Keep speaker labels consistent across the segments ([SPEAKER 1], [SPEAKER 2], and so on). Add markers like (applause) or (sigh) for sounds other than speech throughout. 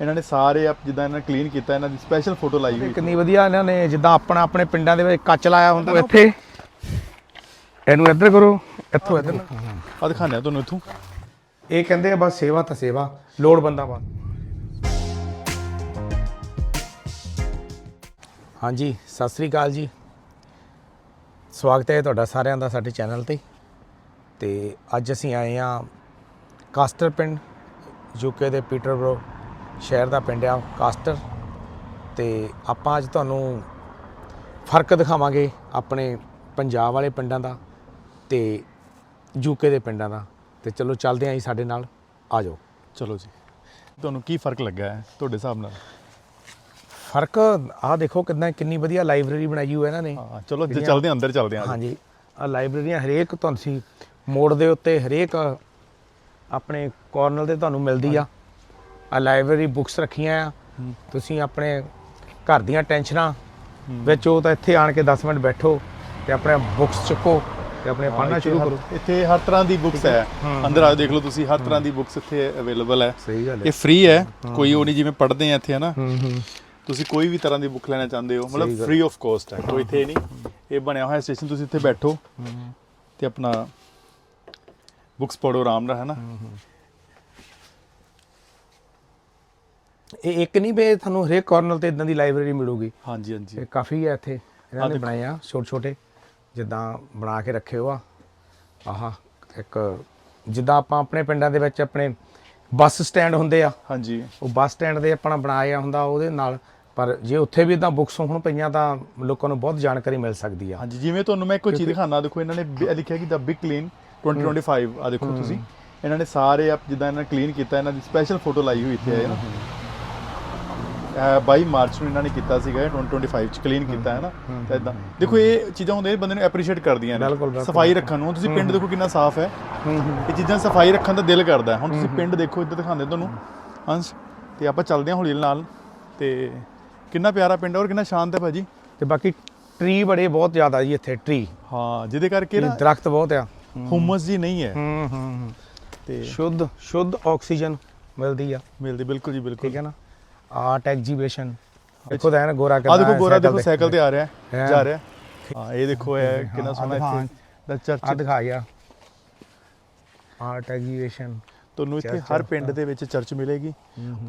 [SPEAKER 1] ਇਹਨਾਂ ਨੇ ਸਾਰੇ ਆਪ ਜਿੱਦਾਂ ਇਹਨਾਂ ਨੇ ਕਲੀਨ ਕੀਤਾ ਇਹਨਾਂ ਦੀ ਸਪੈਸ਼ਲ ਫੋਟੋ ਲਾਈ ਹੋਈ
[SPEAKER 2] ਕਿੰਨੀ ਵਧੀਆ ਇਹਨਾਂ ਨੇ ਜਿੱਦਾਂ ਆਪਣਾ ਆਪਣੇ ਪਿੰਡਾਂ ਦੇ ਵਿੱਚ ਕੱਚ ਲਾਇਆ ਹੁੰਦਾ ਨਾ। ਇੱਥੇ। ਇਹਨੂੰ ਇੱਧਰ ਕਰੋ ਇੱਥੋਂ ਇੱਧਰ।
[SPEAKER 1] ਆ ਦਿਖਾਉਂਦੇ ਆ ਤੁਹਾਨੂੰ ਇੱਥੋਂ।
[SPEAKER 2] ਇਹ ਕਹਿੰਦੇ ਆ ਬਸ ਸੇਵਾ ਤਾਂ ਸੇਵਾ ਲੋੜ ਬੰਦਾ ਬਸ। ਹਾਂਜੀ ਸਤਿ ਸ੍ਰੀ ਅਕਾਲ ਜੀ। ਸਵਾਗਤ ਹੈ ਤੁਹਾਡਾ ਸਾਰਿਆਂ ਦਾ ਸਾਡੇ ਚੈਨਲ ਤੇ। ਤੇ ਅੱਜ ਅਸੀਂ ਆਏ ਆ ਕਾਸਟਰ ਪਿੰਡ ਯੂਕੇ ਦੇ ਪੀਟਰਬਰੋ ਸ਼ਹਿਰ ਦਾ ਪਿੰਡ ਆ ਕਾਸਟਰ। ਤੇ ਆਪਾਂ ਅੱਜ ਤੁਹਾਨੂੰ ਫ਼ਰਕ ਦਿਖਾਵਾਂਗੇ ਆਪਣੇ ਪੰਜਾਬ ਵਾਲੇ ਪਿੰਡਾਂ ਦਾ ਤੇ ਯੂਕੇ ਦੇ ਪਿੰਡਾਂ ਦਾ। ਤੇ ਚਲੋ ਚੱਲਦੇ ਆਂ ਜੀ ਸਾਡੇ ਨਾਲ ਆ ਜਾਓ।
[SPEAKER 1] ਚਲੋ ਜੀ। ਤੁਹਾਨੂੰ ਕੀ ਫ਼ਰਕ ਲੱਗਾ ਹੈ ਤੁਹਾਡੇ ਹਿਸਾਬ ਨਾਲ?
[SPEAKER 2] ਫ਼ਰਕ ਆਹ ਦੇਖੋ ਕਿੰਨਾ ਕਿੰਨੀ ਵਧੀਆ ਲਾਇਬ੍ਰੇਰੀ ਬਣਾਈ ਹੋਈ ਹੈ ਇਹਨਾਂ ਨੇ।
[SPEAKER 1] ਹਾਂ ਚਲੋ ਜੇ
[SPEAKER 2] ਜਿਹੜੀਆਂ-
[SPEAKER 1] ਚੱਲਦੇ ਹਾਂ ਅੰਦਰ ਚੱਲਦੇ ਹਾਂ
[SPEAKER 2] ਹਾਂਜੀ ਆ ਲਾਇਬ੍ਰੇਰੀਆਂ ਹਰੇਕ ਤੁਹਾਨੂੰ ਸੀ ਮੋੜ ਦੇ ਉੱਤੇ ਹਰੇਕ ਆਪਣੇ ਕਾਰਨਰ ਤੇ ਤੁਹਾਨੂੰ ਮਿਲਦੀ ਆ। ਆ ਲਾਇਬ੍ਰੇਰੀ ਬੁੱਕਸ ਰੱਖੀਆਂ ਆ। ਤੁਸੀਂ ਆਪਣੇ ਘਰ ਦੀਆਂ ਟੈਨਸ਼ਨਾਂ ਵਿੱਚ ਉਹ ਤਾਂ ਇੱਥੇ ਆਣ ਕੇ 10 ਮਿੰਟ ਬੈਠੋ ਤੇ ਆਪਣੇ ਬੁੱਕਸ ਚੁੱਕੋ ਤੇ ਆਪਣੇ ਪੜ੍ਹਨਾ ਸ਼ੁਰੂ ਕਰੋ।
[SPEAKER 1] ਇੱਥੇ ਹਰ ਤਰ੍ਹਾਂ ਦੀ ਬੁੱਕਸ ਹੈ? ਅੰਦਰ ਆ ਦੇਖ ਲਓ ਤੁਸੀਂ ਹਰ ਤਰ੍ਹਾਂ ਦੀ ਬੁੱਕਸ ਇੱਥੇ ਅਵੇਲੇਬਲ ਹੈ।
[SPEAKER 2] ਸਹੀ ਗੱਲ
[SPEAKER 1] ਇਹ ਫ੍ਰੀ ਹੈ। ਕੋਈ ਉਹ ਨਹੀਂ ਜਿਵੇਂ ਪੜ੍ਹਦੇ ਆ ਇੱਥੇ ਹੈ ਨਾ
[SPEAKER 2] ਹੂੰ ਹੂੰ।
[SPEAKER 1] ਤੁਸੀਂ ਕੋਈ ਵੀ ਤਰ੍ਹਾਂ ਦੀ ਬੁੱਕ ਲੈਣਾ ਚਾਹੁੰਦੇ ਹੋ ਮਤਲਬ। ਫ੍ਰੀ ਆਫ ਕਾਸਟ ਹੈ ਕੋਈ ਇੱਥੇ ਨਹੀਂ। ਇਹ ਬਣਿਆ ਹੋਇਆ ਸਟੇਸ਼ਨ ਤੁਸੀਂ ਇੱਥੇ ਬੈਠੋ ਤੇ ਆਪਣਾ ਬੁੱਕਸ ਪੜੋ ਆਰਾਮ ਨਾਲ ਹੈ ਨਾ
[SPEAKER 2] ਇਹ ਇੱਕ ਨਹੀਂ ਵੇ ਤੁਹਾਨੂੰ ਹਰੇਕ ਕਾਰਨਰ ਤੇ ਇਦਾਂ ਦੀ ਲਾਇਬ੍ਰੇਰੀ ਮਿਲੂਗੀ।
[SPEAKER 1] ਹਾਂਜੀ ਹਾਂਜੀ।
[SPEAKER 2] ਇਹ ਕਾਫੀ ਹੈ ਇੱਥੇ। ਇਹਨਾਂ ਨੇ। ਬਣਾਏ ਆ ਛੋਟੇ ਛੋਟੇ ਜਿੱਦਾਂ ਬਣਾ ਕੇ ਰੱਖੇ ਹੋ ਆ ਆਹਾ ਇੱਕ ਜਿੱਦਾਂ ਆਪਾਂ ਆਪਣੇ ਪਿੰਡਾਂ ਦੇ ਵਿੱਚ ਆਪਣੇ ਬੱਸ ਸਟੈਂਡ ਹੁੰਦੇ ਆ।
[SPEAKER 1] ਹਾਂਜੀ।
[SPEAKER 2] ਉਹ ਬੱਸ ਸਟੈਂਡ ਦੇ ਆਪਣਾ ਬਣਾਇਆ ਹੁੰਦਾ ਉਹਦੇ ਨਾਲ। ਪਰ ਜੇ ਉੱਥੇ ਵੀ ਇਦਾਂ ਬੁੱਕਸ ਹੋਣ ਪਈਆਂ ਤਾਂ ਲੋਕਾਂ ਨੂੰ ਬਹੁਤ ਜਾਣਕਾਰੀ ਮਿਲ ਸਕਦੀ ਆ।
[SPEAKER 1] ਹਾਂਜੀ ਜਿਵੇਂ ਤੁਹਾਨੂੰ ਮੈਂ ਇੱਕ ਚੀਜ਼ ਦਿਖਾਣਾ ਦੇਖੋ ਇਹਨਾਂ ਨੇ ਬ- ਲਿਖਿਆ ਕਿ ਦਾ ਬਿਗ ਕਲੀਨ 2025 ਆ ਦੇਖੋ ਤੁਸੀਂ। ਇਹਨਾਂ ਨੇ ਸਾਰੇ ਆਪ ਜਿੱਦਾਂ ਇਹਨਾਂ ਨੇ ਕਲੀਨ ਕੀਤਾ ਇਹਨਾਂ ਦੀ ਸਪੈਸ਼ਲ ਫੋਟੋ ਲਾਈ ਹੋਈ ਇੱਥੇ ਹੈ ਨਾ 22 ਮਾਰਚ ਨੂੰ ਇਹਨਾਂ ਨੇ ਕੀਤਾ ਸੀਗਾ ਇਹ 2025 ਚ ਕਲੀਨ ਕੀਤਾ ਹੈ ਨਾ? ਤਾਂ ਇਦਾਂ ਦੇਖੋ ਇਹ ਚੀਜ਼ਾਂ ਹੁੰਦੀਆਂ ਬੰਦੇ ਨੂੰ ਐਪਰੀਸ਼ੀਏਟ ਕਰਦੀਆਂ ਨੇ। ਸਫ਼ਾਈ ਰੱਖਣ ਨੂੰ। ਤੁਸੀਂ ਪਿੰਡ ਦੇਖੋ ਕਿੰਨਾ ਸਾਫ਼ ਹੈ। ਇਹ ਚੀਜ਼ਾਂ ਸਫ਼ਾਈ ਰੱਖਣ ਦਾ ਦਿਲ ਕਰਦਾ। ਹੁਣ ਤੁਸੀਂ ਪਿੰਡ ਦੇਖੋ ਇੱਧਰ ਦਿਖਾਉਂਦੇ ਤੁਹਾਨੂੰ। ਹੰਸ ਤੇ ਆਪਾਂ ਚੱਲਦੇ ਹਾਂ ਹੌਲੀ ਨਾਲ। ਤੇ ਕਿੰਨਾ ਪਿਆਰਾ ਪਿੰਡ ਹੈ ਔਰ ਕਿੰਨਾ ਸ਼ਾਂਤ ਹੈ ਭਾਜੀ।
[SPEAKER 2] ਤੇ ਬਾਕੀ ਟਰੀ ਬੜੇ ਬਹੁਤ ਜ਼ਿਆਦਾ ਜੀ ਇੱਥੇ ਟਰੀ
[SPEAKER 1] ਹਾਂ ਜਿਹਦੇ ਕਰਕੇ ਨਾ
[SPEAKER 2] ਦਰਖਤ ਬਹੁਤ ਆ।
[SPEAKER 1] ਹੁਮਸ ਜੀ ਨਹੀਂ ਹੈ
[SPEAKER 2] ਹੂੰ ਹੂੰ।
[SPEAKER 1] ਤੇ
[SPEAKER 2] ਸ਼ੁੱਧ ਸ਼ੁੱਧ ਆਕਸੀਜਨ ਮਿਲਦੀ ਆ।
[SPEAKER 1] ਮਿਲਦੇ ਬਿਲਕੁਲ ਜੀ ਬਿਲਕੁਲ।
[SPEAKER 2] ਠੀਕ ਹੈ ਨਾ? ਆਰਟ ਐਗਜੀਬਿਸ਼ਨ ਦੇਖੋ ਤਾਂ ਹੈ ਨਾ ਗੋਰਾ
[SPEAKER 1] ਆ
[SPEAKER 2] ਕਿੱਦਾਂ
[SPEAKER 1] ਦੇਖੋ ਗੋਰਾ ਦੇਖੋ। ਸਾਈਕਲ ਤੇ ਆ ਰਿਹਾ ਹੈ। ਜਾ ਰਿਹਾ ਹੈ। ਹਾਂ ਇਹ ਦੇਖੋ ਇਹ ਕਿੰਨਾ ਸੋਹਣਾ
[SPEAKER 2] ਹਾਂ।
[SPEAKER 1] ਇੱਥੇ ਦਾ
[SPEAKER 2] ਆ
[SPEAKER 1] ਚਰਚ।
[SPEAKER 2] ਦਿਖਾਇਆ ਆਰਟ ਐਗਜੀਬਿਸ਼ਨ
[SPEAKER 1] ਤੁਹਾਨੂੰ ਇੱਥੇ
[SPEAKER 2] ਚਰਚ
[SPEAKER 1] ਹਰ। ਪਿੰਡ ਦੇ ਵਿੱਚ ਚਰਚ ਮਿਲੇਗੀ।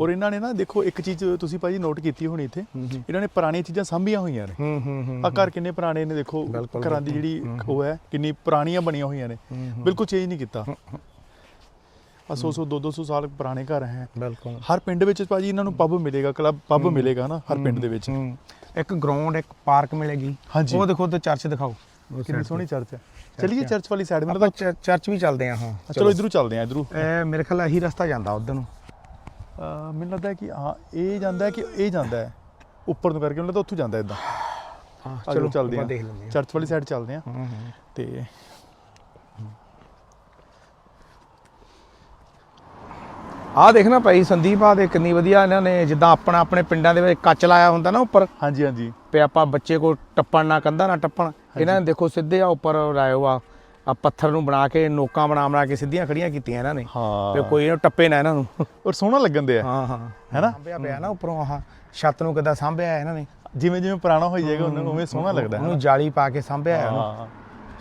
[SPEAKER 1] ਔਰ ਇਹਨਾਂ ਨੇ ਨਾ ਦੇਖੋ ਇੱਕ ਚੀਜ਼ ਤੁਸੀਂ ਭਾਜੀ ਨੋਟ ਕੀਤੀ ਹੋਣੀ ਇੱਥੇ। ਇਹਨਾਂ ਨੇ ਪੁਰਾਣੀਆਂ ਚੀਜ਼ਾਂ ਸਾਂਭੀਆਂ ਹੋਈਆਂ ਨੇ। ਆ ਘਰ ਕਿੰਨੇ ਪੁਰਾਣੇ ਨੇ ਦੇਖੋ ਘਰਾਂ ਦੀ ਜਿਹੜੀ ਉਹ ਹੈ ਕਿੰਨੀ ਪੁਰਾਣੀਆਂ ਬਣੀਆਂ ਹੋਈਆਂ ਨੇ। ਬਿਲਕੁਲ ਚੇਂਜ ਨਹੀਂ ਕੀਤਾ। ਆ 100 100 200 ਸਾਲ ਪੁਰਾਣੇ ਘਰ ਹੈ।
[SPEAKER 2] ਬਿਲਕੁਲ।
[SPEAKER 1] ਹਰ ਪਿੰਡ ਵਿੱਚ ਭਾਜੀ ਇਹਨਾਂ ਨੂੰ ਪੱਬ ਮਿਲੇਗਾ ਕਲੱਬ ਪੱਬ ਮਿਲੇਗਾ ਨਾ ਹਰ ਪਿੰਡ ਦੇ ਵਿੱਚ।
[SPEAKER 2] ਇੱਕ ਗਰਾਊਂਡ ਇੱਕ ਪਾਰਕ ਮਿਲੇਗੀ। ਉਹ ਦੇਖੋ ਤੇ ਚਰਚ ਦਿਖਾਓ।
[SPEAKER 1] ਕਿੰਨੀ ਸੋਹਣੀ ਚਰਚ ਹੈ। ਚਲਿਏ। ਚਰਚ ਵਾਲੀ ਸਾਈਡ ਮੈਨੂੰ
[SPEAKER 2] ਚ- ਚਰਚ ਵੀ ਚੱਲਦੇ ਆ ਹਾਂ।
[SPEAKER 1] ਚਲੋ ਇਧਰੋਂ ਚੱਲਦੇ ਆ ਇਧਰੋਂ।
[SPEAKER 2] ਇਹ ਮੇਰੇ ਖਿਆਲ ਇਹੀ ਰਸਤਾ ਜਾਂਦਾ ਉਧਰ ਨੂੰ।
[SPEAKER 1] ਮੈਨੂੰ ਲੱਗਦਾ ਕਿ ਹਾਂ ਇਹ ਜਾਂਦਾ ਹੈ ਕਿ ਇਹ ਜਾਂਦਾ ਹੈ। ਉੱਪਰ ਨੂੰ ਕਰਕੇ ਮੈਨੂੰ ਲੱਗਦਾ ਉੱਥੋਂ ਜਾਂਦਾ ਇਦਾਂ
[SPEAKER 2] ਹਾਂ
[SPEAKER 1] ਚਲੋ ਚੱਲਦੇ ਆ ਚਰਚ ਵਾਲੀ ਸਾਈਡ ਚੱਲਦੇ ਆ ਤੇ
[SPEAKER 2] ਆਹ ਦੇਖਣਾ ਭਾਈ ਸੰਦੀਪ ਆ ਦੇ ਕਿੰਨੀ ਵਧੀਆ ਇਹਨਾਂ ਨੇ ਜਿੱਦਾਂ ਆਪਣਾ ਆਪਣੇ ਪਿੰਡਾਂ ਦੇ ਵਿੱਚ ਕੱਚ ਲਾਇਆ ਹੁੰਦਾ ਨਾ ਉੱਪਰ।
[SPEAKER 1] ਹਾਂਜੀ ਹਾਂਜੀ।
[SPEAKER 2] ਤੇ ਆਪਾਂ ਬੱਚੇ ਕੋ ਟੱਪਣ ਨਾ ਕੰਧਾ ਨਾ ਟੱਪਣ। ਇਹਨਾਂ ਨੇ ਦੇਖੋ ਸਿੱਧੇ ਆ ਉੱਪਰ ਲਾਇਓ ਆ। ਆ ਪੱਥਰ ਨੂੰ ਬਣਾ ਕੇ ਨੋਕਾਂ ਬਣਾ ਬਣਾ ਕੇ ਸਿੱਧੀਆਂ ਖੜੀਆਂ ਕੀਤੀਆਂ ਇਹਨਾਂ ਨੇ। ਤੇ
[SPEAKER 1] ਹਾਂ
[SPEAKER 2] ਕੋਈ ਇਹਨੂੰ ਟੱਪੇ ਨਾ ਇਹਨਾਂ ਨੂੰ।
[SPEAKER 1] ਔਰ ਸੋਹਣਾ ਲੱਗਣ ਦੇ ਆ
[SPEAKER 2] ਹਾਂ ਹਾਂ।
[SPEAKER 1] ਹੈਨਾ?
[SPEAKER 2] ਸਾਂਭਿਆ ਪਿਆ ਨਾ ਉੱਪਰੋਂ ਆਹ। ਛੱਤ ਨੂੰ ਕਿੱਦਾਂ ਸਾਂਭਿਆ ਹੈ ਇਹਨਾਂ ਨੇ।
[SPEAKER 1] ਜਿਵੇਂ ਜਿਵੇਂ ਪੁਰਾਣਾ ਹੋਈ ਜਾਏਗਾ ਉਹਨਾਂ ਨੂੰ ਉਵੇਂ ਸੋਹਣਾ ਲੱਗਦਾ। ਹੈ
[SPEAKER 2] ਉਹਨੂੰ ਜਾਲੀ ਪਾ ਕੇ ਸਾਂਭਿਆ ਹੈ। ਉਹਨੂੰ
[SPEAKER 1] ਹਾਂ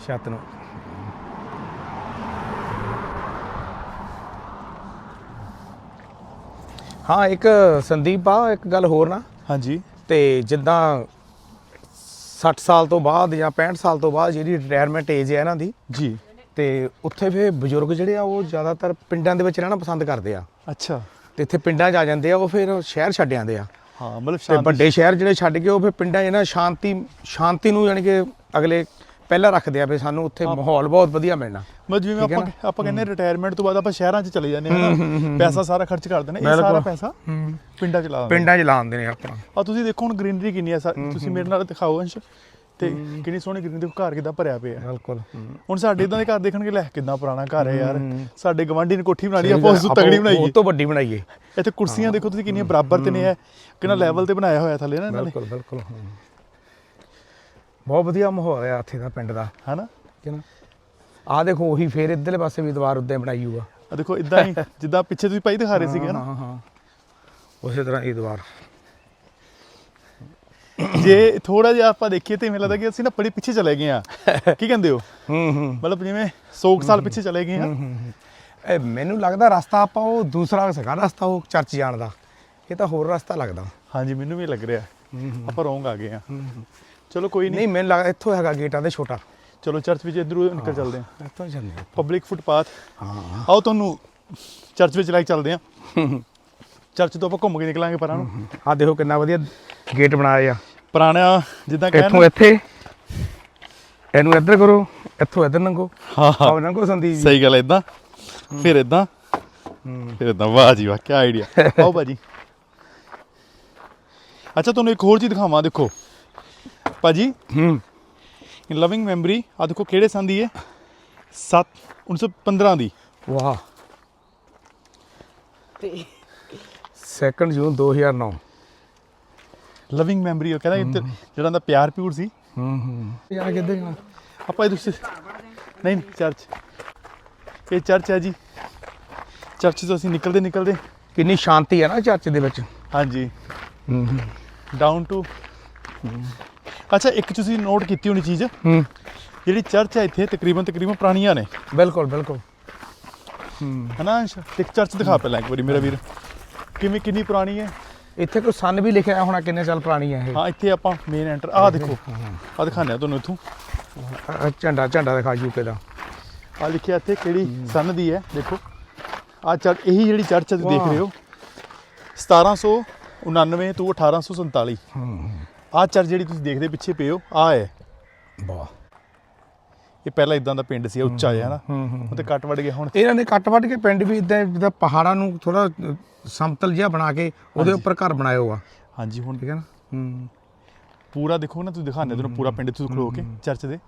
[SPEAKER 2] ਛੱਤ ਨੂੰ। ਹਾਂ ਇੱਕ ਸੰਦੀਪ ਆ ਇੱਕ ਗੱਲ ਹੋਰ ਨਾ।
[SPEAKER 1] ਹਾਂਜੀ।
[SPEAKER 2] ਤੇ ਜਿੱਦਾਂ 60 ਸਾਲ ਤੋਂ ਬਾਅਦ ਜਾਂ 65 ਸਾਲ ਤੋਂ ਬਾਅਦ ਜਿਹੜੀ ਰਿਟਾਇਰਮੈਂਟ ਏਜ ਹੈ ਇਹਨਾਂ ਦੀ
[SPEAKER 1] ਜੀ।
[SPEAKER 2] ਤੇ ਉੱਥੇ ਫੇ ਬਜ਼ੁਰਗ ਜਿਹੜੇ ਆ ਉਹ ਜ਼ਿਆਦਾਤਰ ਪਿੰਡਾਂ ਦੇ ਵਿੱਚ ਰਹਿਣਾ ਪਸੰਦ ਕਰਦੇ ਆ।
[SPEAKER 1] ਅੱਛਾ।
[SPEAKER 2] ਤੇ ਇੱਥੇ ਪਿੰਡਾਂ 'ਚ ਆ ਜਾਂਦੇ ਆ ਉਹ ਫਿਰ ਸ਼ਹਿਰ ਛੱਡ ਜਾਂਦੇ ਆ।
[SPEAKER 1] ਹਾਂ ਮਤਲਬ
[SPEAKER 2] ਤੇ
[SPEAKER 1] ਸ਼ਾਂਤੀ
[SPEAKER 2] ਵੱਡੇ ਸ਼ਹਿਰ ਜਿਹੜੇ ਛੱਡ ਕੇ ਉਹ ਫਿਰ ਪਿੰਡਾਂ 'ਚ ਨਾ ਸ਼ਾਂਤੀ ਸ਼ਾਂਤੀ ਨੂੰ ਯਾਨੀ ਕਿ ਅਗਲੇ ਪਹਿਲਾਂ ਰੱਖਦੇ ਆ ਵੀ ਸਾਨੂੰ ਉੱਥੇ ਮਾਹੌਲ ਬਹੁਤ ਵਧੀਆ ਮਿਲਣਾ।
[SPEAKER 1] ਮਤਲਬ ਜਿਵੇਂ ਆਪਾਂ ਆਪਾਂ ਕਹਿੰਦੇ ਰਿਟਾਇਰਮੈਂਟ ਤੋਂ ਬਾਅਦ ਆਪਾਂ ਸ਼ਹਿਰਾਂ 'ਚ ਚਲੇ ਜਾਂਦੇ ਹਾਂ ਨਾ। ਪੈਸਾ ਸਾਰਾ ਖਰਚ ਕਰ ਦਿੰਦੇ ਇਹ। ਸਾਰਾ ਪੈਸਾ ਪਿੰਡਾਂ 'ਚ ਲਾ ਦਿੰਦੇ
[SPEAKER 2] ਪਿੰਡਾਂ 'ਚ ਲਾਉਂਦੇ ਨੇ ਆਪਣਾ।
[SPEAKER 1] ਆ ਤੁਸੀਂ ਦੇਖੋ ਹੁਣ ਗ੍ਰੀਨਰੀ ਕਿੰਨੀ ਸਾ- ਤੁਸੀਂ ਮੇਰੇ ਨਾਲ ਦਿਖਾਓ ਅੰਸ਼। ਤੇ ਕਿੰਨੀ ਸੋਹਣੀ ਗ੍ਰੀਨਰੀ ਦੇਖੋ ਘਰ ਕਿੱਦਾਂ ਭਰਿਆ ਪਿਆ।
[SPEAKER 2] ਬਿਲਕੁਲ।
[SPEAKER 1] ਹੁਣ ਸਾਡੇ ਇਦਾਂ ਦੇ ਘਰ ਦੇਖਣਗੇ ਲੈ ਕਿੰਨਾ ਪੁਰਾਣਾ ਘਰ ਹੈ ਯਾਰ। ਸਾਡੇ ਗਵਾਂਢੀ ਨੇ ਕੋਠੀ ਬਣਾ ਲਈ ਆਪਾਂ ਉਸ ਤੋਂ ਤਗੜੀ ਬਣਾਈਏ
[SPEAKER 2] ਉਹ ਤੋਂ ਵੱਡੀ ਬਣਾਈਏ
[SPEAKER 1] ਇੱਥੇ ਕੁਰਸੀਆਂ ਦੇਖੋ ਤੁਸੀਂ ਕਿੰਨੀਆਂ ਬਰਾਬਰ ਤੇ ਨੇ ਹੈ। ਕਿੰਨਾ ਲੈਵਲ ਤੇ ਬਣਾਇਆ ਹੋਇਆ ਥੱਲੇ ਨਾ ਇਹਨਾਂ ਨੇ।
[SPEAKER 2] ਬਿਲਕੁਲ ਬਿਲਕੁਲ। ਬਹੁਤ ਵਧੀਆ ਮਾਹੌਲ ਹੈ ਇੱਥੇ ਦਾ ਪਿੰਡ ਦਾ।
[SPEAKER 1] ਹਨਾ?
[SPEAKER 2] ਕਿ ਨਾ? ਆਹ ਦੇਖੋ ਉਹੀ ਫੇਰ ਇੱਧਰਲੇ ਪਾਸੇ ਵੀ ਦੀਵਾਰ ਉੱਤੇ ਬਣਾਈ ਹੋਊਗਾ।
[SPEAKER 1] ਆ ਦੇਖੋ ਇਦਾਂ ਹੀ (laughs) ਜਿੱਦਾਂ ਪਿੱਛੇ ਤੁਸੀਂ ਭਾਈ ਦਿਖਾ ਰਹੇ ਸੀਗੇ ਨਾ।
[SPEAKER 2] ਹਾਂ ਹਾਂ। ਉਸੇ ਤਰ੍ਹਾਂ ਇਹ ਦੀਵਾਰ।
[SPEAKER 1] ਜੇ ਥੋੜਾ ਜਿਹਾ ਆਪਾਂ ਦੇਖੀਏ ਤੇ ਮੈਨੂੰ ਲੱਗਦਾ ਕਿ ਅਸੀਂ ਨਾ ਬੜੀ ਪਿੱਛੇ ਚਲੇ ਗਏ ਆ ਕੀ ਕਹਿੰਦੇ ਹੋ?
[SPEAKER 2] ਹੂੰ ਹੂੰ।
[SPEAKER 1] ਮਤਲਬ ਜਿਵੇਂ 100 ਕੁ ਸਾਲ ਪਿੱਛੇ ਚਲੇ ਗਏ ਆ
[SPEAKER 2] ਇਹ ਮੈਨੂੰ ਲੱਗਦਾ ਰਸਤਾ ਆਪਾਂ ਉਹ ਦੂਸਰਾ ਸੀਗਾ ਰਸਤਾ ਉਹ ਚਰਚ ਜਾਣ ਦਾ। ਇਹ ਤਾਂ ਹੋਰ ਰਸਤਾ ਲੱਗਦਾ।
[SPEAKER 1] ਹਾਂਜੀ ਮੈਨੂੰ ਵੀ ਲੱਗ ਰਿਹਾ। ਆਪਾਂ ਰੋਂਗ ਆ ਗਏ ਆ ਚਲੋ ਕੋਈ ਨਹੀਂ।
[SPEAKER 2] ਨਹੀਂ ਮੈਨੂੰ ਲੱਗਦਾ ਇੱਥੋਂ ਹੈਗਾ ਗੇਟਾਂ ਦੇ ਛੋਟਾ।
[SPEAKER 1] ਚਲੋ ਚਰਚ ਵਿੱਚ ਇਧਰੋਂ ਨਿਕਲ ਚੱਲਦੇ ਆ
[SPEAKER 2] ਇੱਥੋਂ ਹੀ ਚੱਲਦੇ
[SPEAKER 1] ਪਬਲਿਕ ਫੁੱਟਪਾਥ
[SPEAKER 2] ਹਾਂ।
[SPEAKER 1] ਆਓ ਤੁਹਾਨੂੰ ਚਰਚ ਵਿੱਚ ਲੈ ਕੇ ਚੱਲਦੇ ਆ ਚਰਚ ਤੋਂ ਆਪਾਂ ਘੁੰਮ ਕੇ ਨਿਕਲਾਂਗੇ ਪਰਾਂ ਨੂੰ।
[SPEAKER 2] ਆ ਦੇਖੋ ਕਿੰਨਾ ਵਧੀਆ ਗੇਟ ਬਣਾਏ ਆ।
[SPEAKER 1] ਪੁਰਾਣਾ ਜਿੱਦਾਂ
[SPEAKER 2] ਇੱਥੋਂ
[SPEAKER 1] ਕਹਿੰਦੇ
[SPEAKER 2] ਇੱਥੇ। ਇਹਨੂੰ ਇੱਧਰ ਕਰੋ ਇੱਥੋਂ ਇੱਧਰ ਲੰਘੋ।
[SPEAKER 1] ਹਾਂ ਹਾਂ।
[SPEAKER 2] ਲੰਘੋ ਸੰਦੀਪ ਜੀ।
[SPEAKER 1] ਸਹੀ ਗੱਲ ਹੈ ਇਦਾਂ। ਫਿਰ ਇਦਾਂ।
[SPEAKER 2] ਹੂੰ।
[SPEAKER 1] ਫਿਰ ਇਦਾਂ। ਵਾਹ ਜੀ ਵਾਹ ਕੀ ਆਈਡੀਆ ਆਓ ਭਾਜੀ। ਅੱਛਾ ਤੁਹਾਨੂੰ ਇੱਕ ਹੋਰ ਚੀਜ਼ ਦਿਖਾਵਾਂ ਦੇਖੋ। ਭਾਜੀ
[SPEAKER 2] ਹੂੰ।
[SPEAKER 1] ਲਵਿੰਗ ਮੈਮਰੀ ਆ ਦੇਖੋ ਕਿਹੜੇ ਸੰਨ ਦੀ ਹੈ? 7 1915 ਦੀ।
[SPEAKER 2] ਵਾਹ। ਸੈਕੰਡ ਜੂਨ 2009
[SPEAKER 1] ਲਵਿੰਗ ਮੈਮਰੀ ਉਹ ਕਹਿੰਦਾ ਜਿਹੜਾ ਉਹਦਾ ਪਿਆਰ ਪਿਊਰ ਸੀ।
[SPEAKER 2] ਹੂੰ ਹੂੰ। ਯਾਰ ਕਿੱਧਰ ਜਾਣਾ?
[SPEAKER 1] ਆਪਾਂ ਇਹ ਦੂਸਰੇ ਨਹੀਂ ਨਹੀਂ, ਚਰਚ ਇਹ ਚਰਚ ਹੈ ਜੀ। ਚਰਚ ਤੋਂ ਅਸੀਂ ਨਿਕਲਦੇ ਨਿਕਲਦੇ।
[SPEAKER 2] ਕਿੰਨੀ ਸ਼ਾਂਤੀ ਹੈ ਨਾ ਚਰਚ ਦੇ ਵਿੱਚ।
[SPEAKER 1] ਹਾਂਜੀ।
[SPEAKER 2] ਹੂੰ
[SPEAKER 1] ਡਾਊਨ ਟੂ ਅੱਛਾ ਇੱਕ ਤੁਸੀਂ ਨੋਟ ਕੀਤੀ ਹੋਣੀ ਚੀਜ਼।
[SPEAKER 2] ਹੂੰ।
[SPEAKER 1] ਜਿਹੜੀ ਚਰਚ ਹੈ ਇੱਥੇ ਤਕਰੀਬਨ ਤਕਰੀਬਨ ਪੁਰਾਣੀਆਂ ਨੇ।
[SPEAKER 2] ਬਿਲਕੁਲ ਬਿਲਕੁਲ। ਹੂੰ
[SPEAKER 1] ਹਨਾ ਅੰਸ਼ ਇੱਕ ਚਰਚ ਦਿਖਾ ਪਹਿਲਾਂ ਇੱਕ ਵਾਰੀ ਮੇਰਾ ਵੀਰ। ਕਿਵੇਂ ਕਿੰਨੀ ਪੁਰਾਣੀ ਹੈ?
[SPEAKER 2] ਇੱਥੇ ਕੋਈ ਸੰਨ ਵੀ ਲਿਖਿਆ ਹੋਣਾ ਕਿੰਨੇ ਸਾਲ ਪੁਰਾਣੀ ਹੈ ਇਹ?
[SPEAKER 1] ਹਾਂ ਇੱਥੇ ਆਪਾਂ ਮੇਨ ਐਂਟਰ ਆਹ ਦੇਖੋ। ਆਹ ਦਿਖਾਉਂਦੇ ਆ ਤੁਹਾਨੂੰ ਇੱਥੋਂ।
[SPEAKER 2] ਆਹ ਝੰਡਾ ਝੰਡਾ ਦਿਖਾ ਯੂਕੇ ਦਾ।
[SPEAKER 1] ਆਹ ਲਿਖਿਆ ਇੱਥੇ ਕਿਹੜੀ ਸਨ ਦੀ ਹੈ ਦੇਖੋ। ਆਹ ਚਰਚ ਇਹੀ ਜਿਹੜੀ ਚਰਚ ਤੁਸੀਂ ਦੇਖ। ਰਹੇ ਹੋ। 1799 ਤੋਂ 1847
[SPEAKER 2] ਹੂੰ।
[SPEAKER 1] ਆਹ ਚਰਚ ਜਿਹੜੀ ਤੁਸੀਂ ਦੇਖਦੇ ਪਿੱਛੇ ਹੋ ਆਹ ਹੈ।
[SPEAKER 2] ਵਾਹ।
[SPEAKER 1] ਇਹ ਪਹਿਲਾਂ ਇਦਾਂ ਦਾ ਪਿੰਡ ਸੀ ਉੱਚਾ ਜਿਹਾ ਨਾ।
[SPEAKER 2] ਹੂੰ ਹੂੰ
[SPEAKER 1] ਉਹ ਤੇ ਕੱਟ ਵੱਢ ਗਿਆ ਹੁਣ
[SPEAKER 2] ਇਹਨਾਂ ਨੇ ਕੱਟ ਵੱਢ ਕੇ ਪਿੰਡ ਵੀ ਇਦਾਂ ਜਿੱਦਾਂ ਪਹਾੜਾਂ ਨੂੰ ਥੋੜਾ ਸਮਤਲ ਜਿਹਾ ਬਣਾ ਕੇ ਉਹਦੇ ਉੱਪਰ ਘਰ ਬਣਾਇਆ ਹੋਆ।
[SPEAKER 1] ਹਾਂਜੀ ਹੁਣ
[SPEAKER 2] ਠੀਕ ਹੈ ਨਾ? ਹੂੰ।
[SPEAKER 1] ਪੂਰਾ ਦੇਖੋ ਨਾ ਤੁਸੀਂ ਦਿਖਾਉਂਦੇ ਤੁਹਾਨੂੰ ਪੂਰਾ ਪਿੰਡ ਤੁਸੀਂ ਖਲੋ ਕੇ ਚਰਚ ਦੇ।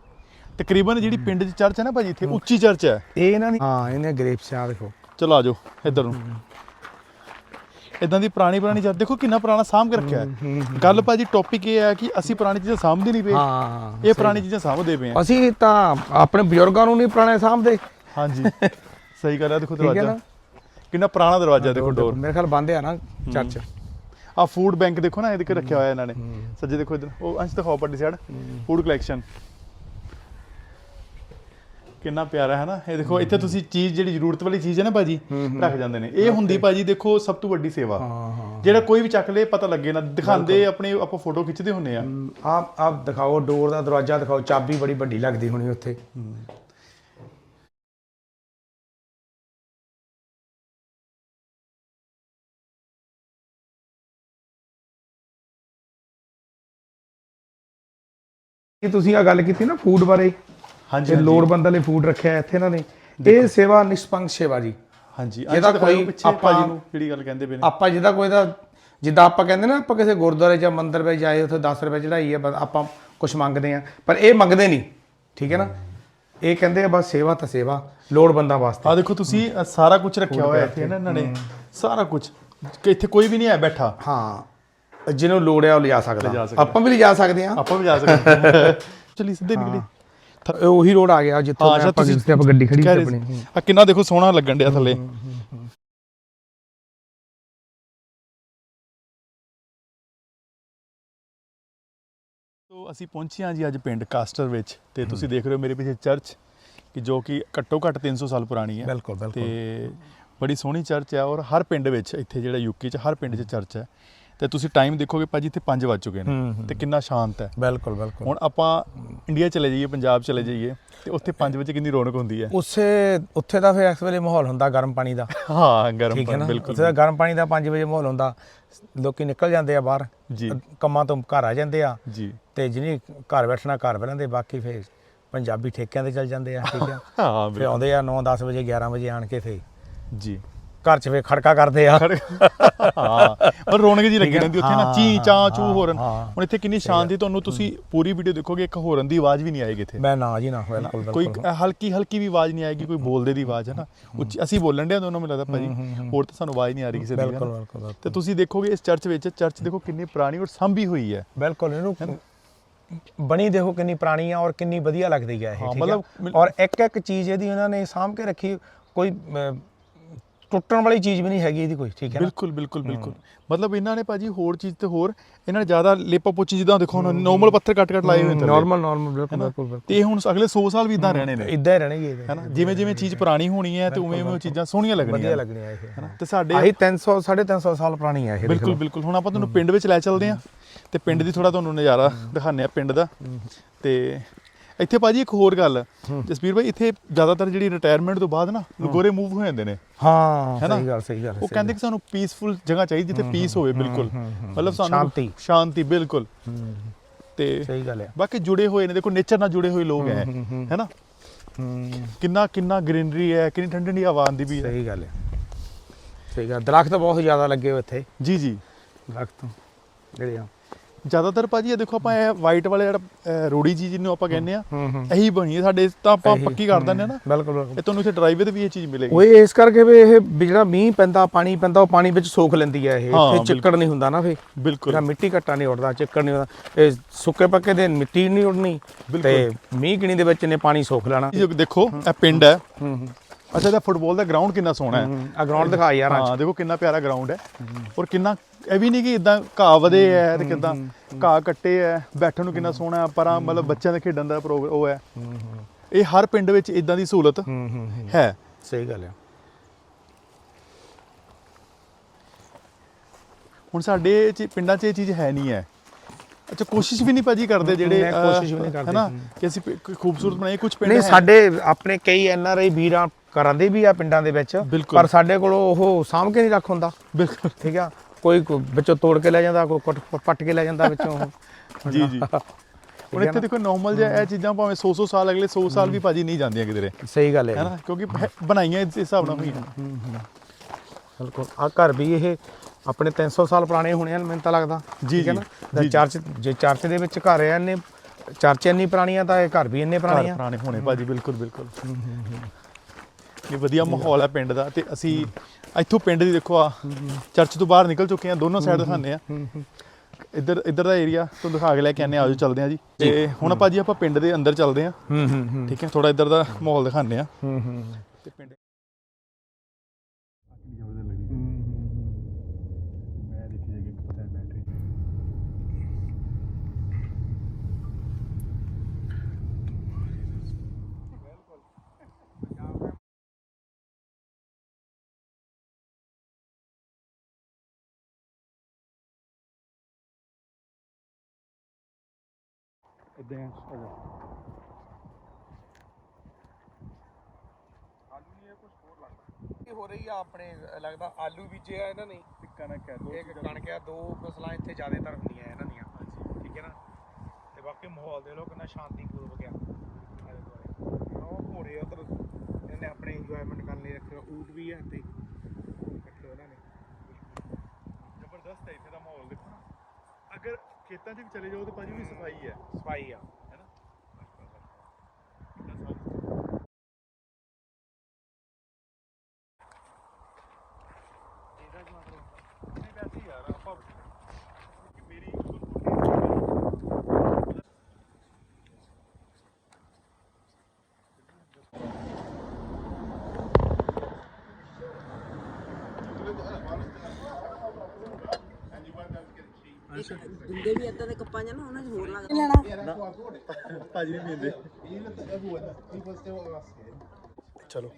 [SPEAKER 1] ਤਕਰੀਬਨ ਜਿਹੜੀ ਪਿੰਡ 'ਚ ਚਰਚ ਹੈ ਨਾ ਭਾਜੀ ਇੱਥੇ ਉੱਚੀ ਚਰਚ ਹੈ।
[SPEAKER 2] ਇਹ ਇਹਨਾਂ ਦੀ ਹਾਂ ਇਹਨੇ ਗ੍ਰੇਪਸ ਆ ਦੇਖੋ।
[SPEAKER 1] ਚਲੋ ਆ ਜਾਓ ਇੱਧਰ ਨੂੰ। ਇਦਾਂ ਦੀ ਪੁਰਾਣੀ ਪੁਰਾਣੀ ਚਰਚ ਦੇਖੋ ਕਿੰਨਾ ਪੁਰਾਣਾ ਸਾਂਭ ਕੇ ਰੱਖਿਆ ਹੈ। ਗੱਲ ਭਾਜੀ ਟੌਪਿਕ ਇਹ ਹੈ ਕਿ ਅਸੀਂ ਪੁਰਾਣੀ ਚੀਜ਼ਾਂ ਸਾਂਭਦੇ ਨਹੀਂ ਪਏ।
[SPEAKER 2] ਹਾਂ
[SPEAKER 1] ਇਹ ਪੁਰਾਣੀ ਚੀਜ਼ਾਂ ਸਾਂਭਦੇ ਪਏ ਆ।
[SPEAKER 2] ਅਸੀਂ ਤਾਂ ਆਪਣੇ ਬਜ਼ੁਰਗਾਂ ਨੂੰ ਨਹੀਂ ਪੁਰਾਣੇ ਸਾਂਭਦੇ।
[SPEAKER 1] ਹਾਂਜੀ। ਸਹੀ ਗੱਲ ਹੈ ਦੇਖੋ ਦਰਵਾਜ਼ਾ। ਕਿੰਨਾ ਪੁਰਾਣਾ ਦਰਵਾਜ਼ਾ ਦੇਖੋ ਡੋਰ
[SPEAKER 2] ਮੇਰੇ ਖਿਆਲ ਬੰਦ ਆ ਨਾ ਚਰਚ
[SPEAKER 1] ਆ ਫੂਡ ਬੈਂਕ ਦੇਖੋ ਨਾ ਇਹਦੇ ਕੇ ਰੱਖਿਆ ਹੋਇਆ ਇਹਨਾਂ ਨੇ। ਸੱਜੇ ਦੇਖੋ ਇਧਰ। ਉਹ ਅੰਸ਼ ਦਿਖਾਓ ਪੱਟੀ ਸਾਈਡ ਫੂਡ ਕਲੈਕਸ਼ਨ ਕਿੰਨਾ ਪਿਆਰਾ ਹੈ ਨਾ? ਇਹ ਦੇਖੋ ਇੱਥੇ ਤੁਸੀਂ ਚੀਜ਼ ਜਿਹੜੀ ਜ਼ਰੂਰਤ ਵਾਲੀ ਚੀਜ਼ ਹੈ ਨਾ ਭਾਜੀ ਰੱਖ ਜਾਂਦੇ ਨੇ। ਇਹ ਹੁੰਦੀ ਭਾਜੀ ਦੇਖੋ ਸਭ ਤੋਂ ਵੱਡੀ ਸੇਵਾ।
[SPEAKER 2] ਹਾਂ ਹਾਂ
[SPEAKER 1] ਜਿਹੜਾ ਕੋਈ ਵੀ ਚੱਕ ਲੇ ਪਤਾ ਲੱਗੇ ਨਾ। ਦਿਖਾਉਂਦੇ ਆਪਣੇ ਆਪਾਂ ਫੋਟੋ ਖਿੱਚਦੇ ਹੁੰਨੇ ਆ।
[SPEAKER 2] ਆਪ ਆਪ ਦਿਖਾਓ ਡੋਰ ਦਾ ਦਰਵਾਜ਼ਾ ਦਿਖਾਓ ਚਾਬੀ ਬੜੀ ਵੱਡੀ ਲੱਗਦੀ ਹੋਣੀ ਉੱਥੇ। ਇਹ ਤੁਸੀਂ ਆ ਗੱਲ ਕੀਤੀ ਨਾ ਫੂਡ ਬਾਰੇ?
[SPEAKER 1] ਹਾਂਜੀ
[SPEAKER 2] ਲੋੜਵੰਦ ਵਾਲੇ ਫੂਡ ਰੱਖਿਆ ਇੱਥੇ ਇਹਨਾਂ ਨੇ। ਇਹ ਸੇਵਾ ਨਿਸ਼ਪੰਗ ਸੇਵਾ ਜੀ।
[SPEAKER 1] ਹਾਂਜੀ
[SPEAKER 2] ਇਹਦਾ
[SPEAKER 1] ਕੋਈ
[SPEAKER 2] ਆਪਾਂ-
[SPEAKER 1] ਨੂੰ ਜਿਹੜੀ ਗੱਲ ਕਹਿੰਦੇ ਪਏ ਨੇ?
[SPEAKER 2] ਆਪਾਂ ਜਿੱਦਾਂ ਕੋਈ ਦਾ ਜਿੱਦਾਂ ਆਪਾਂ ਕਹਿੰਦੇ ਨਾ ਆਪਾਂ ਕਿਸੇ ਗੁਰਦੁਆਰੇ ਜਾਂ ਮੰਦਿਰ ਵਿੱਚ ਜਾਏ ਉੱਥੇ 10 ਰੁਪਏ ਚੜਾਈ ਹੈ ਆਪਾਂ ਕੁਝ ਮੰਗਦੇ ਆ ਪਰ ਇਹ ਮੰਗਦੇ ਨਹੀਂ ਠੀਕ ਹੈ ਨਾ? ਇਹ ਕਹਿੰਦੇ ਆ ਬਸ ਸੇਵਾ ਤਾਂ ਸੇਵਾ ਲੋੜਵੰਦਾਂ ਵਾਸਤੇ।
[SPEAKER 1] ਆ ਦੇਖੋ ਤੁਸੀਂ ਸਾਰਾ ਕੁਝ ਰੱਖਿਆ ਹੋਇਆ ਇੱਥੇ ਨਾ ਇਹਨਾਂ ਨੇ। ਸਾਰਾ ਕੁਝ ਕਿ ਇੱਥੇ ਕੋਈ ਵੀ ਨਹੀਂ ਹੈ ਬੈਠਾ।
[SPEAKER 2] ਹਾਂ। ਜਿਹਨੂੰ ਲੋੜ ਹੈ ਉਹ ਲਿਜਾ
[SPEAKER 1] ਲਿਜਾ
[SPEAKER 2] ਸਕਦਾ। ਆਪਾਂ ਵੀ ਲਿਜਾ ਸਕਦੇ ਆ
[SPEAKER 1] ਆਪਾਂ ਵੀ ਜਾ ਸਕਦੇ (laughs) ਚਲੀ ਸਿੱਧੇ ਨਿਕਲੀ
[SPEAKER 2] ਇਹ ਉਹੀ ਰੋਡ ਆ ਗਿਆ ਜਿੱਥੋਂ
[SPEAKER 1] ਹਾਂ
[SPEAKER 2] ਆਪਾਂ
[SPEAKER 1] ਤੁਸੀਂ
[SPEAKER 2] ਜਿੱਥੇ ਆਪਾਂ ਗੱਡੀ ਖੜੀ ਸੀ ਆਪਣੀ।
[SPEAKER 1] ਆ ਕਿੰਨਾ ਦੇਖੋ ਸੋਹਣਾ ਲੱਗਣ ਡਿਆ ਥੱਲੇ। ਤੋ ਅਸੀਂ ਪਹੁੰਚੇ ਹਾਂ ਜੀ ਅੱਜ ਪਿੰਡ ਕਾਸਟਰ ਵਿੱਚ ਤੇ ਤੁਸੀਂ ਦੇਖ ਰਹੇ ਹੋ ਮੇਰੇ ਪਿੱਛੇ ਚਰਚ ਕਿ ਜੋ ਕਿ ਘੱਟੋ ਘੱਟ 300 ਸਾਲ ਪੁਰਾਣੀ ਹੈ।
[SPEAKER 2] ਬਿਲਕੁਲ ਬਿਲਕੁਲ।
[SPEAKER 1] ਤੇ ਬੜੀ ਸੋਹਣੀ ਚਰਚ ਹੈ ਔਰ ਹਰ ਪਿੰਡ ਵਿੱਚ ਇੱਥੇ ਜਿਹੜਾ ਯੂਕੇ 'ਚ ਹਰ ਪਿੰਡ 'ਚ ਚਰਚ ਹੈ। ਤੇ ਤੁਸੀਂ ਟਾਈਮ ਦੇਖੋਗੇ ਭਾਜੀ ਇੱਥੇ 5 ਵੱਜ ਚੁੱਕੇ ਨੇ। ਤੇ ਕਿੰਨਾ ਸ਼ਾਂਤ ਹੈ।
[SPEAKER 2] ਬਿਲਕੁਲ ਬਿਲਕੁਲ।
[SPEAKER 1] ਹੁਣ ਆਪਾਂ ਇੰਡੀਆ ਚਲੇ ਜਾਈਏ ਪੰਜਾਬ ਚਲੇ ਜਾਈਏ ਤੇ ਉੱਥੇ 5 ਵਜੇ ਕਿੰਨੀ ਰੌਣਕ ਹੁੰਦੀ ਹੈ?
[SPEAKER 2] ਉਸੇ ਉੱਥੇ ਦਾ ਫਿਰ ਇਸ ਵੇਲੇ ਮਾਹੌਲ ਹੁੰਦਾ ਗਰਮ ਪਾਣੀ ਦਾ। (laughs)
[SPEAKER 1] ਹਾਂ ਗਰਮ ਪਾਣੀ ਬਿਲਕੁਲ
[SPEAKER 2] ਉੱਥੇ ਦਾ ਗਰਮ ਪਾਣੀ ਦਾ 5 ਵਜੇ ਮਾਹੌਲ ਹੁੰਦਾ। ਲੋਕੀ ਨਿਕਲ ਜਾਂਦੇ ਆ ਬਾਹਰ
[SPEAKER 1] ਜੀ।
[SPEAKER 2] ਕੰਮਾਂ ਤੋਂ ਘਰ ਆ ਜਾਂਦੇ ਆ।
[SPEAKER 1] ਜੀ।
[SPEAKER 2] ਤੇ ਜਿਹਨੇ ਘਰ ਬੈਠਣਾ ਘਰ ਬੈਠਦੇ ਬਾਕੀ ਫਿਰ ਪੰਜਾਬੀ ਠੇਕਿਆਂ ਤੇ ਚੱਲ ਜਾਂਦੇ ਆ ਠੀਕ ਆ। (laughs)
[SPEAKER 1] ਹਾਂ
[SPEAKER 2] ਫਿਰ ਆਉਂਦੇ ਆ 9 10 ਵਜੇ 11 ਵਜੇ ਆਣ ਕੇ ਫਿਰ
[SPEAKER 1] ਜੀ।
[SPEAKER 2] ਘਰ 'ਚ ਫਿਰ ਖੜਕਾ ਕਰਦੇ ਆ।
[SPEAKER 1] ਹਾਂ ਪਰ ਰੌਣਕ ਜੀ ਲੱਗੀ। ਰਹਿੰਦੀ ਉੱਥੇ ਨਾ ਚੀ ਚਾਂ ਚੂ ਹੋਰਨ। ਹੁਣ ਇੱਥੇ ਕਿੰਨੀ ਸ਼ਾਂਤੀ ਤੁਹਾਨੂੰ ਤੁਸੀਂ ਪੂਰੀ ਵੀਡੀਓ ਦੇਖੋਗੇ ਇੱਕ ਹੋਰਨ ਦੀ ਆਵਾਜ਼ ਵੀ ਨਹੀਂ ਆਏਗੀ ਇੱਥੇ।
[SPEAKER 2] ਮੈਂ ਨਾ ਜੀ ਨਾ ਬਿਲਕੁਲ
[SPEAKER 1] ਕੋਈ ਹਲਕੀ ਹਲਕੀ ਵੀ ਆਵਾਜ਼ ਨਹੀਂ ਆਏਗੀ ਕੋਈ ਬੋਲਦੇ ਦੀ ਆਵਾਜ਼ ਹੈ ਨਾ ਉੱਚੀ ਅਸੀਂ ਬੋਲਣ ਦੇ ਦੋਨੋਂ ਮੈਨੂੰ ਲੱਗਦਾ ਭਾਜੀ। ਹੋਰ ਤਾਂ ਸਾਨੂੰ ਆਵਾਜ਼ ਨਹੀਂ ਆ ਰਹੀ ਕਿਸੇ ਦੀ
[SPEAKER 2] ਬਿਲਕੁਲ। ਬਿਲਕੁਲ।
[SPEAKER 1] ਤੇ ਤੁਸੀਂ ਦੇਖੋਗੇ ਇਸ ਚਰਚ ਵਿੱਚ ਚਰਚ ਦੇਖੋ ਕਿੰਨੀ ਪੁਰਾਣੀ ਔਰ ਸੰਭੀ ਹੋਈ ਹੈ।
[SPEAKER 2] ਬਿਲਕੁਲ ਇਹਨੂੰ ਬਣੀ ਦੇਖੋ ਕਿੰਨੀ ਪੁਰਾਣੀ ਆ ਔਰ ਕਿੰਨੀ ਵਧੀਆ ਲੱਗਦੀ ਹੈ ਇਹ ਠੀਕ ਹੈ? ਔਰ ਇੱਕ ਇੱਕ ਚੀਜ਼ ਇਹਦੀ ਉਹਨਾਂ ਨੇ ਸਾਂਭ ਕੇ ਰੱਖੀ ਕੋਈ ਟੁੱਟਣ ਵਾਲੀ ਚੀਜ਼ ਵੀ ਨਹੀਂ ਹੈਗੀ ਇਹਦੀ ਕੋਈ ਠੀਕ ਹੈ ਨਾ?
[SPEAKER 1] ਬਿਲਕੁਲ ਬਿਲਕੁਲ ਬਿਲਕੁਲ। ਮਤਲਬ ਇਹਨਾਂ ਨੇ ਭਾਜੀ ਹੋਰ ਚੀਜ਼ ਤੇ ਹੋਰ ਇਹਨਾਂ ਨੇ ਜ਼ਿਆਦਾ ਲੇਪਾ ਪੋਚੀ ਜਿੱਦਾਂ ਦੇਖੋ ਹੁਣ ਨਾਰਮਲ ਪੱਥਰ ਕੱਟ ਕੱਟ ਲਾਏ ਹੋਏ ਨੇ
[SPEAKER 2] ਨਾਰਮਲ ਨਾਰਮਲ ਬਿਲਕੁਲ ਬਿਲਕੁਲ
[SPEAKER 1] ਤੇ ਹੁਣ ਅਗਲੇ 100 ਸਾਲ ਵੀ ਇਦਾਂ ਰਹਿਣੇ ਨੇ।
[SPEAKER 2] ਇਦਾਂ ਹੀ ਰਹਿਣਗੇ ਇਹ
[SPEAKER 1] ਹੈਨਾ ਜਿਵੇਂ ਜਿਵੇਂ ਚੀਜ਼ ਪੁਰਾਣੀ ਹੋਣੀ ਹੈ ਤੇ ਉਵੇਂ ਉਵੇਂ ਚੀਜ਼ਾਂ ਸੋਹਣੀਆਂ
[SPEAKER 2] ਵਧੀਆ
[SPEAKER 1] ਲੱਗਣੀਆਂ
[SPEAKER 2] ਲੱਗਣੀਆਂ ਇਹ
[SPEAKER 1] ਹੈਨਾ ਤੇ ਸਾਡੇ
[SPEAKER 2] ਆਹੀ 300 350 ਸਾਲ ਪੁਰਾਣੀ ਹੈ ਇਹ
[SPEAKER 1] ਬਿਲਕੁਲ। ਬਿਲਕੁਲ। ਹੁਣ ਆਪਾਂ ਤੁਹਾਨੂੰ ਪਿੰਡ ਵਿੱਚ ਲੈ ਚੱਲਦੇ ਹਾਂ ਤੇ ਪਿੰਡ ਦੀ ਥੋੜਾ ਤੁਹਾਨੂੰ ਨਜ਼ਾਰਾ ਦਿਖਾਉਂਦੇ ਆ ਪਿੰਡ ਦਾ। ਤੇ ਇੱਥੇ ਭਾਜੀ ਇੱਕ ਹੋਰ ਗੱਲ। ਜਸਵੀਰ ਭਾਈ ਇੱਥੇ ਜ਼ਿਆਦਾਤਰ ਜਿਹੜੀ ਰਿਟਾਇਰਮੈਂਟ ਤੋਂ ਬਾਅਦ ਨਾ ਗੋਰੇ ਮੂਵ ਹੋ ਜਾਂਦੇ ਨੇ।
[SPEAKER 2] ਹਾਂ? ਸਹੀ ਗੱਲ ਸਹੀ ਗੱਲ
[SPEAKER 1] ਉਹ ਕਹਿੰਦੇ ਕਿ ਸਾਨੂੰ ਪੀਸਫੁਲ ਜਗ੍ਹਾ ਚਾਹੀਦੀ ਜਿੱਥੇ ਪੀਸ ਹੋਵੇ ਬਿਲਕੁਲ। ਮਤਲਬ ਸਾਨੂੰ
[SPEAKER 2] ਸ਼ਾਂਤੀ।
[SPEAKER 1] ਸ਼ਾਂਤੀ ਬਿਲਕੁਲ। ਤੇ
[SPEAKER 2] ਸਹੀ ਗੱਲ ਹੈ
[SPEAKER 1] ਬਾਕੀ ਜੁੜੇ ਹੋਏ ਨੇ ਦੇਖੋ ਨੇਚਰ ਨਾਲ ਜੁੜੇ ਹੋਏ ਲੋਕ ਹੈ। ਹੈਨਾ ਕਿੰਨਾ ਕਿੰਨਾ ਗ੍ਰੀਨਰੀ ਹੈ ਕਿੰਨੀ ਠੰਡੀ ਠੰਡੀ ਹਵਾ ਆਉਂਦੀ ਵੀ ਹੈ
[SPEAKER 2] ਸਹੀ ਗੱਲ ਹੈ ਸਹੀ ਗੱਲ ਦਰਖਤ ਬਹੁਤ ਜ਼ਿਆਦਾ ਲੱਗੇ ਹੋਏ ਇੱਥੇ।
[SPEAKER 1] ਜੀ ਜੀ।
[SPEAKER 2] ਦਰਖਤ ਜਿਹੜੇ ਆ।
[SPEAKER 1] ਜ਼ਿਆਦਾਤਰ ਭਾਜੀ ਇਹ ਦੇਖੋ ਆਪਾਂ ਇਹ ਵਾਈਟ ਵਾਲੇ ਜਿਹੜਾ ਰੋੜੀ ਜੀ ਜਿਹਨੂੰ ਆਪਾਂ ਕਹਿੰਦੇ ਆ ਇਹੀ ਬਣੀ ਹੈ ਸਾਡੇ ਤਾਂ ਆਪਾਂ ਪੱਕੀ ਕਰ ਦਿੰਦੇ ਆ ਨਾ।
[SPEAKER 2] ਬਿਲਕੁਲ
[SPEAKER 1] ਇਹ ਤੁਹਾਨੂੰ ਇੱਥੇ ਡਰਾਈਵੇ ਤੇ ਵੀ ਇਹ ਚੀਜ਼ ਮਿਲੇਗੀ।
[SPEAKER 2] ਉਹ ਇਸ ਕਰਕੇ ਵੀ ਇਹ ਜਿਹੜਾ ਮੀਂਹ ਪੈਂਦਾ ਪਾਣੀ ਪੈਂਦਾ ਉਹ ਪਾਣੀ ਵਿੱਚ ਸੋਖ ਲੈਂਦੀ ਹੈ ਇਹ। ਇੱਥੇ ਚਿੱਕੜ ਨਹੀਂ ਹੁੰਦਾ ਨਾ ਫੇ।
[SPEAKER 1] ਬਿਲਕੁਲ।
[SPEAKER 2] ਜਿਹੜਾ ਮਿੱਟੀ ਘੱਟਾ ਨਹੀਂ ਉੱਡਦਾ ਚਿੱਕੜ ਨਹੀਂ ਹੁੰਦਾ ਇਹ ਸੁੱਕੇ ਪੱਕੇ ਦੇ ਮਿੱਟੀ ਨਹੀਂ ਉੱਡਣੀ। ਤੇ ਮੀਂਹ ਕਿਣੀ ਦੇ ਵਿੱਚ ਨੇ ਪਾਣੀ ਸੋਖ ਲੈਣਾ।
[SPEAKER 1] ਦੇਖੋ ਇਹ ਪਿੰਡ ਹੈ। ਅੱਛਾ ਇਹਦਾ ਫੁੱਟਬਾਲ ਦਾ ਗਰਾਊਂਡ ਕਿੰਨਾ ਸੋਹਣਾ ਹੈ।
[SPEAKER 2] ਆ ਗਰਾਊਂਡ ਦਿਖਾ ਯਾਰ
[SPEAKER 1] ਹਾਂ ਦੇਖੋ ਕਿੰਨਾ ਪਿਆਰਾ ਗਰਾਊਂਡ ਹੈ। ਔਰ ਕਿੰਨਾ ਇਹ ਵੀ ਨਹੀਂ ਕਿ ਇਦਾਂ ਘਾਹ ਵਧੇ ਹੈ ਤੇ ਕਿਦਾਂ ਘਾਹ ਕੱਟੇ ਹੈ ਬੈਠਣ ਨੂੰ ਕਿੰਨਾ ਸੋਹਣਾ ਪਰਾਂ ਮਤਲਬ ਬੱਚਿਆਂ ਦੇ ਖੇਡਣ ਦਾ ਪ੍ਰੋਗ- ਉਹ ਹੂੰ। ਇਹ ਹਰ ਪਿੰਡ ਵਿੱਚ ਇਦਾਂ ਦੀ ਸਹੂਲਤ
[SPEAKER 2] ਹੂੰ ਸਹੀ ਗੱਲ ਹੈ।
[SPEAKER 1] ਹੁਣ ਸਾਡੇ ਚ ਪਿੰਡਾਂ 'ਚ ਇਹ ਚੀਜ਼ ਹੈ ਨਹੀਂ ਹੈ। ਅੱਛਾ ਕੋਸ਼ਿਸ਼ ਵੀ ਨਹੀਂ ਭਾਜੀ ਕਰਦੇ ਜਿਹੜੇ
[SPEAKER 2] ਨਹੀਂ, ਕੋਸ਼ਿਸ਼ ਵੀ ਨਹੀਂ
[SPEAKER 1] ਅਹ,
[SPEAKER 2] ਕਰਦੇ।
[SPEAKER 1] ਹੈਨਾ ਕਿ ਅਸੀਂ ਖੂਬਸੂਰਤ ਬਣਾਈਏ ਕੁਝ ਪਿੰਡ
[SPEAKER 2] ਨਹੀਂ ਸਾਡੇ ਆਪਣੇ ਕਈ ਐਨ ਆਰ ਆਈ ਵੀਰਾਂ ਕਰਾਂਦੇ ਵੀ ਆ ਪਿੰਡਾਂ ਦੇ ਵਿੱਚ। ਪਰ ਸਾਡੇ ਕੋਲ ਉਹ ਸਾਂਭ ਕੇ ਨਹੀਂ ਰੱਖ ਹੁੰਦਾ।
[SPEAKER 1] ਬਿਲਕੁਲ।
[SPEAKER 2] ਠੀਕ ਆ? ਕੋਈ ਕੋਈ ਵਿੱਚੋਂ ਤੋੜ ਕੇ ਲੈ ਜਾਂਦਾ ਕੋਈ ਕੁੱਟ- ਪੱਟ ਕੇ ਲੈ ਜਾਂਦਾ ਵਿੱਚੋਂ ਉਹ।
[SPEAKER 1] ਜੀ ਜੀ। ਹੁਣ ਇੱਥੇ ਦੇਖੋ ਨਾਰਮਲ ਜਿਹਾ ਇਹ ਚੀਜ਼ਾਂ ਭਾਵੇਂ 100 100 ਸਾਲ ਅਗਲੇ 100 ਸਾਲ ਵੀ ਭਾਜੀ ਨਹੀਂ ਜਾਂਦੀਆਂ ਕਿਧਰੇ।
[SPEAKER 2] ਸਹੀ ਗੱਲ ਹੈ
[SPEAKER 1] ਹੈਨਾ ਕਿਉਂਕਿ ਬਣਾਈਆਂ ਇਸ ਹਿਸਾਬ ਨਾਲ ਹੋਈਆਂ।
[SPEAKER 2] ਬਿਲਕੁਲ। ਆ ਘਰ ਵੀ ਇਹ ਆਪਣੇ 300 ਸਾਲ ਪੁਰਾਣੇ ਹੋਣੇ ਹਨ ਮੈਨੂੰ ਤਾਂ ਲੱਗਦਾ।
[SPEAKER 1] ਜੀ,
[SPEAKER 2] ਠੀਕ ਹੈ ਨਾ?
[SPEAKER 1] ਜੀ,
[SPEAKER 2] ਤੇ
[SPEAKER 1] ਜੀ।
[SPEAKER 2] ਚਰਚ ਜੇ ਚਰਚ ਦੇ ਵਿੱਚ ਘਰ ਆ ਇੰਨੇ ਚਰਚ ਇੰਨੀ ਪੁਰਾਣੀਆਂ ਤਾਂ ਇਹ ਘਰ ਵੀ ਇੰਨੇ ਪੁਰਾਣੇ
[SPEAKER 1] ਘਰ
[SPEAKER 2] ਆ
[SPEAKER 1] ਪੁਰਾਣੇ ਹੋਣੇ ਭਾਜੀ ਬਿਲਕੁਲ ਬਿਲਕੁਲ। ਇਹ ਵਧੀਆ ਮਾਹੌਲ ਹੈ ਪਿੰਡ ਦਾ ਤੇ ਅਸੀਂ ਇੱਥੋਂ ਪਿੰਡ ਦੀ ਦੇਖੋ ਆ ਚਰਚ ਤੋਂ ਬਾਹਰ ਨਿਕਲ ਚੁੱਕੇ ਆ ਦੋਨੋਂ ਸਾਈਡ ਦਿਖਾਉਂਦੇ ਆ। ਇੱਧਰ ਇੱਧਰ ਦਾ ਏਰੀਆ ਤੋਂ ਦਿਖਾ ਕੇ ਲੈ ਕੇ ਆਨੇ ਆਜੋ ਚੱਲਦੇ ਆ ਜੀ। ਤੇ ਹੁਣ ਭਾਜੀ ਆਪਾਂ ਪਿੰਡ ਦੇ ਅੰਦਰ ਚੱਲਦੇ ਆ।
[SPEAKER 2] ਹੂੰ ਹੂੰ ਹੂੰ।
[SPEAKER 1] ਠੀਕ ਹੈ ਥੋੜਾ ਇੱਧਰ ਦਾ ਮਾਹੌਲ ਦਿਖਾਉਂਦੇ ਆ।
[SPEAKER 2] ਹੂੰ ਹੂੰ।
[SPEAKER 1] ਤੇ ਪਿੰਡ ਇਦਾਂ ਆ ਜਾ
[SPEAKER 2] ਹੋ ਰਹੀ ਆ ਆਪਣੇ ਲੱਗਦਾ ਆਲੂ ਬੀਜੇ ਆ ਇਹਨਾਂ ਨੇ।
[SPEAKER 1] ਟਿੱਕਾ ਨਾ ਕਹਿ ਦੋ
[SPEAKER 2] ਇੱਕ ਕਣਕ ਆ ਦੋ ਫਸਲਾਂ ਇੱਥੇ ਜ਼ਿਆਦਾਤਰ ਹੁੰਦੀਆਂ ਇਹਨਾਂ ਦੀਆਂ। ਠੀਕ ਹੈ ਨਾ? ਤੇ ਬਾਕੀ ਮਾਹੌਲ ਦੇ ਲੋ ਕਿੰਨਾ ਸ਼ਾਂਤੀਪੂਰਵਕ ਆ। ਆਲੇ ਦੁਆਲੇ। ਉਹ ਘੋੜੇ ਉਧਰ ਇਹਨੇ ਆਪਣੇ ਇੰਜੋਇਮੈਂਟ ਕਰਨ ਲਈ ਰੱਖਿਆ ਊਟ ਵੀ ਆ ਤੇ ਰੱਖੇ ਉਹਨਾਂ ਨੇ।
[SPEAKER 1] ਜ਼ਬਰਦਸਤ ਹੈ ਇੱਥੇ ਦਾ ਮਾਹੌਲ ਦੇਖੋ ਨਾ। ਅਗਰ ਖੇਤਾਂ 'ਚ ਵੀ ਚਲੇ ਜਾਓ ਤੇ ਭਾਜੀ ਵੀ ਸਫ਼ਾਈ ਹੈ।
[SPEAKER 2] ਸਫ਼ਾਈ ਆ
[SPEAKER 1] ਹੈਨਾ ਕਿੰਨਾ ਸਾਫ਼ ਇਹਦਾ ਕੀ ਮਤਲਬ ਨਹੀਂ ਵੈਸੇ ਹੀ ਯਾਰ ਆਪਾਂ ਕਿ ਮੇਰੀ
[SPEAKER 3] ਦਿੰਦੇ ਵੀ ਇਦਾਂ ਦੇ ਕੱਪਾਂ ਜਾਂ ਨਾ ਉਹਨਾਂ 'ਚ ਹੋਰ ਲੱਗਦਾ। ਲੈਣਾ
[SPEAKER 1] ਭਾਜੀ ਨਹੀਂ ਪੀਂਦੇ।
[SPEAKER 2] ਚਲੋ।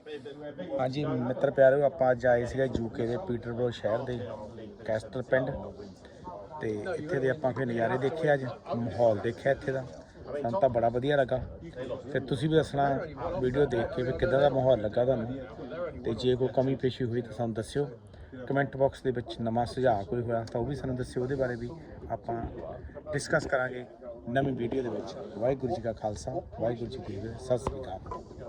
[SPEAKER 2] ਹਾਂਜੀ ਮਿੱਤਰ ਪਿਆਰਿਓ ਆਪਾਂ ਅੱਜ ਆਏ ਸੀਗੇ ਯੂਕੇ ਦੇ ਪੀਟਰਬਰੋ ਸ਼ਹਿਰ ਦੇ ਕੈਸਟਲ ਪਿੰਡ। ਤੇ ਇੱਥੇ ਦੇ ਆਪਾਂ ਫਿਰ ਨਜ਼ਾਰੇ ਦੇਖੇ ਅੱਜ ਮਾਹੌਲ ਦੇਖਿਆ ਇੱਥੇ ਦਾ। ਸਾਨੂੰ ਤਾਂ ਬੜਾ ਵਧੀਆ ਲੱਗਾ। ਤੇ ਤੁਸੀਂ ਵੀ ਦੱਸਣਾ ਵੀਡੀਓ ਦੇਖ ਕੇ ਵੀ ਕਿੱਦਾਂ ਦਾ ਮਾਹੌਲ ਲੱਗਾ ਤੁਹਾਨੂੰ। ਤੇ ਜੇ ਕੋਈ ਕਮੀ ਪੇਸ਼ੀ ਹੋਈ ਤਾਂ ਸਾਨੂੰ ਦੱਸਿਓ। ਕਮੈਂਟ ਬਾਕਸ ਦੇ ਵਿੱਚ ਨਵਾਂ ਸੁਝਾਅ ਕੋਈ ਹੋਇਆ ਤਾਂ ਉਹ ਵੀ ਸਾਨੂੰ ਦੱਸਿਓ ਉਹਦੇ ਬਾਰੇ ਵੀ। ਆਪਾਂ ਡਿਸਕਸ ਕਰਾਂਗੇ ਨਵੀਂ ਵੀਡੀਓ ਦੇ ਵਿੱਚ। ਵਾਹਿਗੁਰੂ ਜੀ ਕਾ ਖਾਲਸਾ, ਵਾਹਿਗੁਰੂ ਜੀ ਕੀ ਫਤਿਹ। ਸਤਿ ਸ੍ਰੀ ਅਕਾਲ।